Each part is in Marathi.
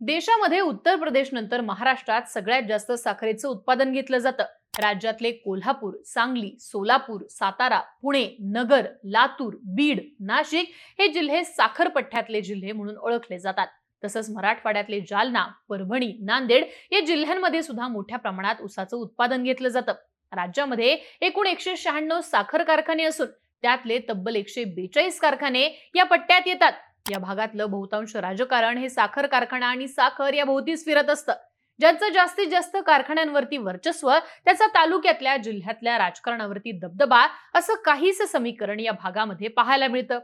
देशामध्ये उत्तर प्रदेश नंतर महाराष्ट्रात सगळ्यात जास्त साखरेचं उत्पादन घेतलं जातं. राज्यातले कोल्हापूर सांगली सोलापूर सातारा पुणे नगर लातूर बीड नाशिक हे जिल्हे साखरपट्ट्यातले जिल्हे म्हणून ओळखले जातात. तसंच मराठवाड्यातले जालना परभणी नांदेड या जिल्ह्यांमध्ये सुद्धा मोठ्या प्रमाणात ऊसाचं उत्पादन घेतलं जातं. राज्यामध्ये एकूण एकशे शहाण्णव साखर कारखाने असून त्यातले तब्बल एकशे बेचाळीस कारखाने या पट्ट्यात येतात. या भागातलं बहुतांश राजकारण हे साखर कारखाना आणि साखर या भोवतीच फिरत असतं. ज्यांचं जास्तीत जास्त कारखान्यांवरती वर्चस्व त्याचा तालुक्यातल्या जिल्ह्यातल्या राजकारणावरती दबदबा असं काहीच समीकरण या भागामध्ये पाहायला मिळतं.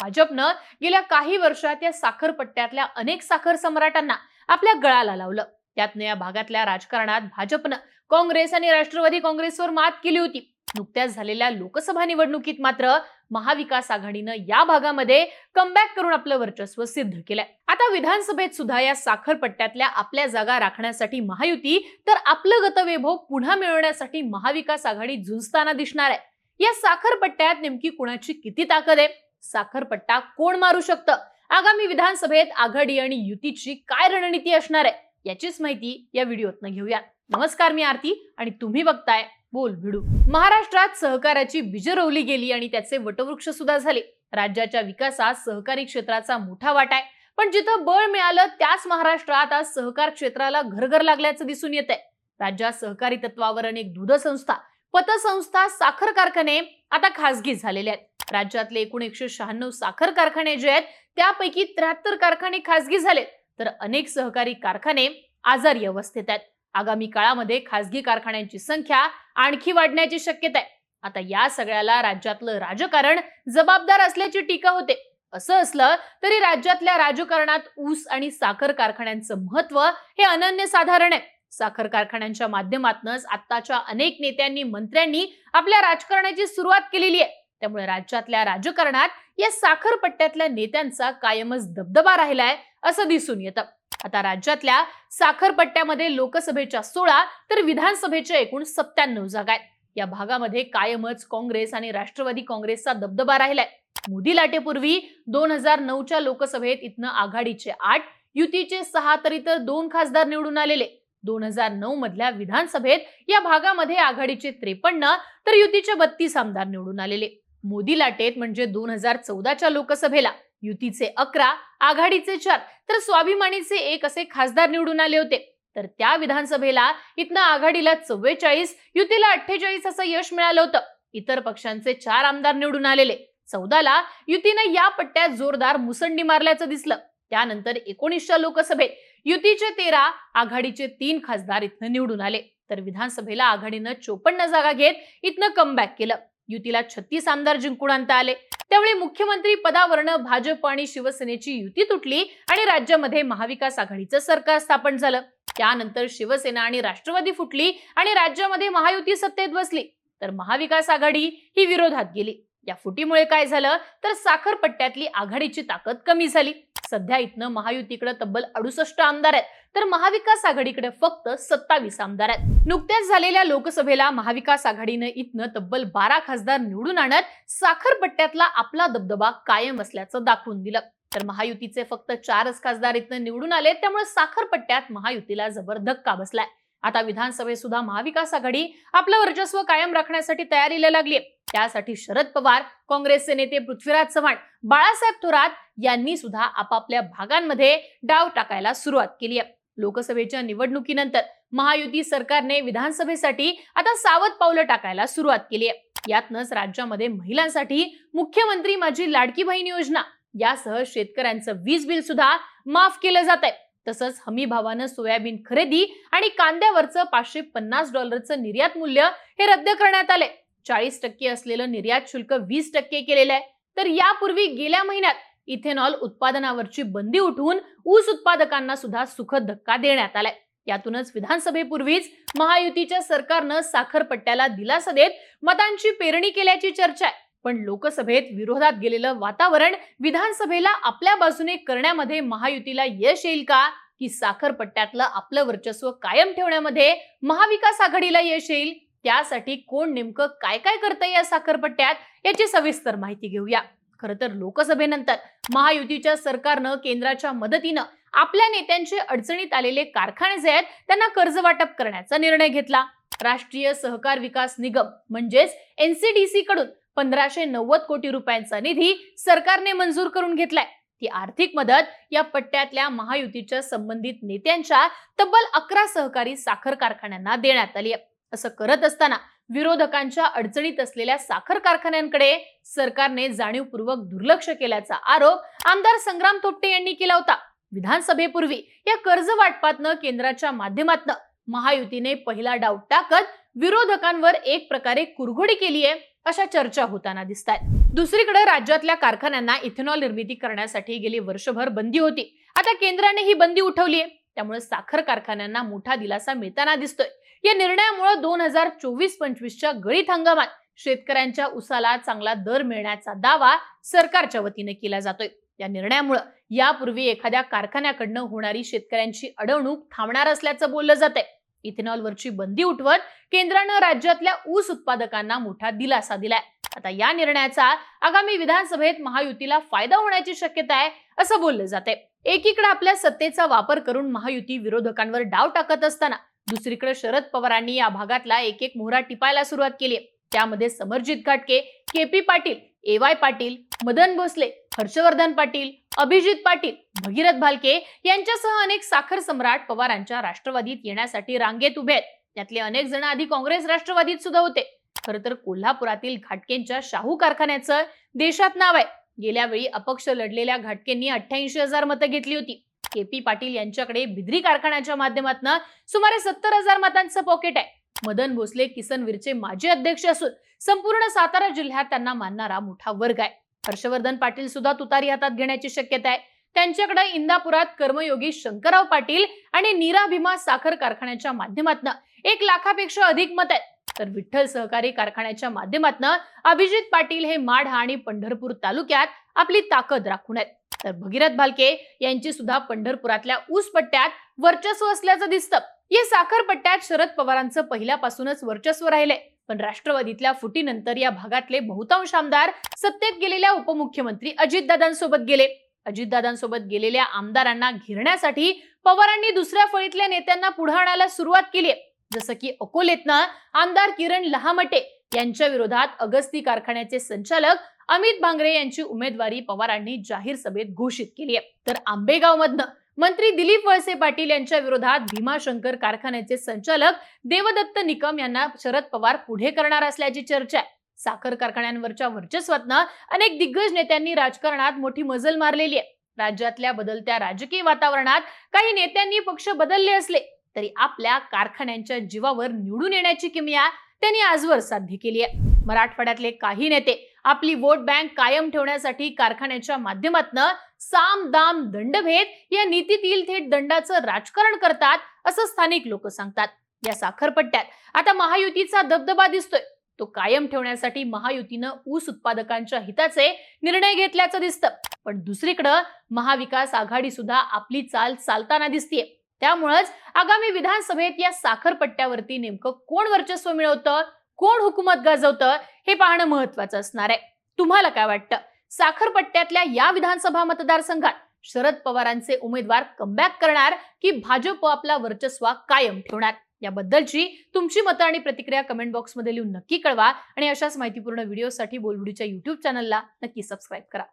भाजपनं गेल्या काही वर्षात या साखरपट्ट्यातल्या अनेक साखर सम्राटांना आपल्या गळाला लावलं. त्यातनं या भागातल्या राजकारणात भाजपनं काँग्रेस आणि राष्ट्रवादी काँग्रेसवर मात केली होती. नुकत्याच झालेल्या लोकसभा निवडणुकीत मात्र महाविकास आघाडीनं या भागामध्ये कमबॅक करून आपलं वर्चस्व सिद्ध केलंय. आता विधानसभेत सुद्धा या साखरपट्ट्यातल्या आपल्या जागा राखण्यासाठी महायुती तर आपलं गतवैभव पुन्हा मिळवण्यासाठी महाविकास आघाडी झुंजताना दिसणार आहे. या साखरपट्ट्यात नेमकी कुणाची किती ताकद आहे? साखरपट्टा कोण मारू शकतं? आगामी विधानसभेत आघाडी आणि युतीची काय रणनीती असणार आहे? याचीच माहिती या व्हिडिओतनं घेऊया. नमस्कार मी आरती आणि तुम्ही बघताय बोल भिडू. महाराष्ट्रात सहकाराची बीज रोवली गेली आणि त्याचे वटवृक्ष सुद्धा झाले. राज्याच्या विकासात सहकारी क्षेत्राचा मोठा वाटा आहे. पण जिथं बळ मिळालं त्याच महाराष्ट्रात आज सहकार क्षेत्राला घरघर लागल्याचं दिसून येत आहे राज्यात सहकारी तत्वावर अनेक दूध संस्था पतसंस्था साखर कारखाने आता खासगी झालेले आहेत. राज्यातले एकूण एकशे शहाण्णव साखर कारखाने जे आहेत त्यापैकी त्र्याहत्तर कारखाने खासगी झालेत. तर अनेक सहकारी कारखाने आजारी अवस्थेत आहेत. आगामी काळामध्ये खासगी कारखान्यांची संख्या आणखी वाढण्याची शक्यता आहे. आता या सगळ्याला राज्यातलं राजकारण जबाबदार असल्याची टीका होते. असं असलं तरी राज्यातल्या राजकारणात ऊस आणि साखर कारखान्यांचं महत्त्व हे अनन्यसाधारण आहे. साखर कारखान्यांच्या माध्यमातूनच आत्ताच्या अनेक नेत्यांनी मंत्र्यांनी आपल्या राजकारणाची सुरुवात केलेली आहे. त्यामुळे राज्यातल्या राजकारणात या साखर पट्ट्यातल्या नेत्यांचा कायमच दबदबा राहिलाय असं दिसून येतं. आता राज्यातल्या साखरपट्ट्यामध्ये लोकसभेच्या सोळा तर विधानसभेच्या एकूण सत्त्याण्णव जागा आहेत. या भागामध्ये कायमच काँग्रेस आणि राष्ट्रवादी काँग्रेसचा दबदबा राहिलाय. मोदी लाटेपूर्वी दोन हजार नऊच्या लोकसभेत इथनं आघाडीचे आठ युतीचे सहा तरी तर दोन खासदार निवडून आलेले. दोन हजार नऊ मधल्या विधानसभेत या भागामध्ये आघाडीचे त्रेपन्न तर युतीचे बत्तीस आमदार निवडून आलेले. मोदी लाटेत म्हणजे दोन हजार चौदाच्या लोकसभेला. युतीचे अकरा आघाडीचे चार. तर स्वाभिमानीचे एक असे खासदार निवडून आले होते. तर त्या विधानसभेला इथनं आघाडीला चव्वेचाळीस युतीला अठ्ठेचाळीस असं यश मिळालं होतं. इतर पक्षांचे चार आमदार निवडून आलेले. चौदाला युतीनं या पट्ट्यात जोरदार मुसंडी मारल्याचं दिसलं. त्यानंतर एकोणीसच्या लोकसभेत युतीचे तेरा आघाडीचे तीन खासदार इथनं निवडून आले. तर विधानसभेला आघाडीनं चोपन्न जागा घेत इथनं कमबॅक केलं. युतीला छत्तीस आमदार जिंकून आणता आले. त्यावेळी मुख्यमंत्री पदावरनं भाजप आणि शिवसेनेची युती तुटली आणि राज्यामध्ये महाविकास आघाडीचं सरकार स्थापन झालं. त्यानंतर शिवसेना आणि राष्ट्रवादी फुटली आणि राज्यामध्ये महायुती सत्तेत बसली. तर महाविकास आघाडी ही विरोधात गेली. या फुटीमुळे काय झालं? तर साखरपट्ट्यातली आघाडीची ताकद कमी झाली. सध्या इथनं महायुतीकडे तब्बल अडुसष्ट आमदार आहेत. तर महाविकास आघाडीकडे फक्त सत्तावीस आमदार आहेत. नुकत्याच झालेल्या लोकसभेला महाविकास आघाडीनं इथनं तब्बल बारा खासदार निवडून आणत साखरपट्ट्यातला आपला दबदबा कायम असल्याचं दाखवून दिलं. तर महायुतीचे फक्त चारच खासदार इथनं निवडून आले त्यामुळे साखरपट्ट्यात महायुतीला जबर धक्का बसलाय. आता विधानसभेत सुद्धा महाविकास आघाडी आपलं वर्चस्व कायम राखण्यासाठी तयारीला लागली त्यासाठी शरद पवार काँग्रेसचे नेते पृथ्वीराज चव्हाण बाळासाहेब थोरात यांनी सुद्धा आपापल्या भागांमध्ये डाव टाकायला सुरुवात केली आहे लोकसभेच्या निवडणुकीनंतर महायुती सरकारने विधानसभेसाठी आता सावध पावलं टाकायला सुरुवात केली आहे यातनच राज्यामध्ये महिलांसाठी मुख्यमंत्री माझी लाडकी बहीण योजना यासह शेतकऱ्यांचं वीज बिल सुद्धा माफ केलं जात आहे तसंच हमी भावानं सोयाबीन खरेदी आणि कांद्यावरचं पाचशे पन्नास डॉलरचं निर्यात मूल्य हे रद्द करण्यात आले चाळीस टक्के असलेलं निर्यात शुल्क वीस टक्के केलेलं आहे. तर यापूर्वी गेल्या महिन्यात इथेनॉल उत्पादनावरची बंदी उठवून ऊस उत्पादकांना सुद्धा सुखद धक्का देण्यात आलाय. यातूनच विधानसभेपूर्वीच महायुतीच्या सरकारनं साखरपट्ट्याला दिलासा देत मतांची पेरणी केल्याची चर्चा आहे. पण लोकसभेत विरोधात गेलेलं वातावरण विधानसभेला आपल्या बाजूने करण्यामध्ये महायुतीला यश येईल का? की साखरपट्ट्यातलं आपलं वर्चस्व कायम ठेवण्यामध्ये महाविकास आघाडीला यश येईल? त्यासाठी कोण नेमकं काय काय करतंय या साखरपट्ट्यात? याची सविस्तर माहिती घेऊया. खरं तर लोकसभेनंतर महायुतीच्या सरकारनं केंद्राच्या मदतीनं आपल्या नेत्यांचे अडचणीत आलेले कारखाने जे आहेत त्यांना कर्ज वाटप करण्याचा निर्णय घेतला. राष्ट्रीय सहकार विकास निगम म्हणजेच एनसीडीसी कडून पंधराशे नव्वद कोटी रुपयांचा निधी सरकारने मंजूर करून घेतलाय. ती आर्थिक मदत या पट्ट्यातल्या महायुतीच्या संबंधित नेत्यांच्या तब्बल अकरा सहकारी साखर कारखान्यांना देण्यात आली आहे असं करत असताना विरोधकांच्या अडचणीत असलेल्या साखर कारखान्यांकडे सरकारने जाणीवपूर्वक दुर्लक्ष केल्याचा आरोप आमदार संग्राम थोपटे यांनी केला होता. विधानसभेपूर्वी या कर्ज वाटपातनं केंद्राच्या माध्यमातनं महायुतीने पहिला डाव टाकत विरोधकांवर एक प्रकारे कुरघोडी केली आहे अशा चर्चा होताना दिसत आहेत दुसरीकडे राज्यातल्या कारखान्यांना इथेनॉल निर्मिती करण्यासाठी गेली वर्षभर बंदी होती. आता केंद्राने ही बंदी उठवली आहे त्यामुळे साखर कारखान्यांना मोठा दिलासा मिळताना दिसतोय. या निर्णयामुळे दोन हजार चोवीस पंचवीसच्या गळीत हंगामात शेतकऱ्यांच्या उसाला चांगला दर मिळण्याचा दावा सरकारच्या वतीने केला जातोय. या निर्णयामुळे यापूर्वी एखाद्या कारखान्याकडनं होणारी शेतकऱ्यांची अडवणूक थांबणार असल्याचं बोललं जात आहे इथेनॉलवरची बंदी उठवत केंद्रानं राज्यातल्या ऊस उत्पादकांना मोठा दिलासा दिलाय. आता या निर्णयाचा आगामी विधानसभेत महायुतीला फायदा होण्याची शक्यता आहे असं बोललं जाते एकीकडे आपल्या सत्तेचा वापर करून महायुती विरोधकांवर डाव टाकत असताना दुसरीकडे शरद पवारांनी या भागातला एक एक मोहरा टिपायला सुरुवात केली त्यामध्ये Samarjit Ghatke K P Patil A Y Patil Madan Bhosale Harshvardhan Patil Abhijit Patil Bhagirath Bhalke यांच्यासह अनेक साखर सम्राट पवारांच्या राष्ट्रवादीत येण्यासाठी रांगेत उभे आहेत. त्यातले अनेक जण आधी काँग्रेस राष्ट्रवादीत सुद्धा होते. खर तर कोल्हापुरातील घाटकेंच्या शाहू कारखान्याचं देशात नाव आहे. गेल्या वेळी अपक्ष लढलेल्या घाटकेंनी अठ्ठ्याऐंशी हजार मतं घेतली होती. के पी पाटील यांच्याकडे बिद्री कारखान्याच्या माध्यमातून सुमारे सत्तर हजार मतांचं पॉकेट आहे. मदन भोसले किसनवीरचे माजी अध्यक्ष असून संपूर्ण सातारा जिल्ह्यात त्यांना मानणारा मोठा वर्ग आहे. हर्षवर्धन पाटील सुद्धा तुतारी हातात घेण्याची शक्यता आहे. त्यांच्याकडे इंदापुरात कर्मयोगी शंकरराव पाटील आणि नीरा भीमा साखर कारखान्याच्या माध्यमातून एक लाखापेक्षा अधिक मत आहेत. तर विठ्ठल सहकारी कारखान्याच्या माध्यमातून अभिजित पाटील हे माढा आणि पंढरपूर तालुक्यात आपली ताकद राखून आहेत. तर भगीरथ भालके यांची सुद्धा पंढरपुरातल्या ऊस पट्ट्यात वर्चस्व असल्याचं दिसतं. या साखर पट्ट्यात शरद पवारांचं पहिल्यापासूनच वर्चस्व राहिले पण राष्ट्रवादीतल्या फुटीनंतर या भागातले बहुतांश आमदार सत्तेत गेलेल्या उपमुख्यमंत्री अजितदादांसोबत गेले. अजितदादांसोबत गेलेल्या आमदारांना घेरण्यासाठी पवारांनी दुसऱ्या फळीतल्या नेत्यांना पुढे आणायला सुरुवात केली आहे. जसं की अकोलेतनं आमदार किरण लहामटे यांच्या विरोधात अगस्ती कारखान्याचे संचालक अमित भांगरे यांची उमेदवारी पवारांनी जाहीर सभेत घोषित केली आहे. तर आंबेगाव मधनं मंत्री दिलीप वळसे पाटील यांच्या विरोधात भीमाशंकर कारखान्याचे संचालक देवदत्त निकम यांना शरद पवार पुढे करणार असल्याची चर्चा आहे. साखर कारखान्यांवरच्या वर्चस्वातनं अनेक दिग्गज नेत्यांनी राजकारणात मोठी मजल मारलेली आहे. राज्यातल्या बदलत्या राजकीय वातावरणात काही नेत्यांनी पक्ष बदलले असले तरी आपल्या कारखान्यांच्या जीवावर निवडून येण्याची किमया त्यांनी आजवर साध्य केली आहे. मराठवाड्यातले काही नेते आपली वोट बँक कायम ठेवण्यासाठी कारखान्याच्या माध्यमातून साम दाम दंडभेद या नीतीतील थेट दंडाचं राजकारण करतात असं स्थानिक लोक सांगतात. या साखरपट्ट्यात आता महायुतीचा दबदबा दिसतोय. तो कायम ठेवण्यासाठी महायुतीनं ऊस उत्पादकांच्या हिताचे निर्णय घेतल्याचं दिसतं. पण दुसरीकडं महाविकास आघाडी सुद्धा आपली चाल चालताना दिसतीये. त्यामुळंच आगामी विधानसभेत या साखरपट्ट्यावरती नेमकं कोण वर्चस्व मिळवतं कोण हुकूमत गाजवतं हे पाहणं महत्वाचं असणार आहे. तुम्हाला काय वाटतं? साखरपट्ट्यातल्या या विधानसभा मतदारसंघात शरद पवारांचे उमेदवार कमबॅक करणार की भाजप आपला वर्चस्वा कायम ठेवणार? याबद्दलची तुमची मतं आणि प्रतिक्रिया कमेंट बॉक्समध्ये लिहून नक्की कळवा. आणि अशाच माहितीपूर्ण व्हिडिओसाठी बोलबुडीच्या युट्यूब चॅनलला नक्की सबस्क्राईब करा.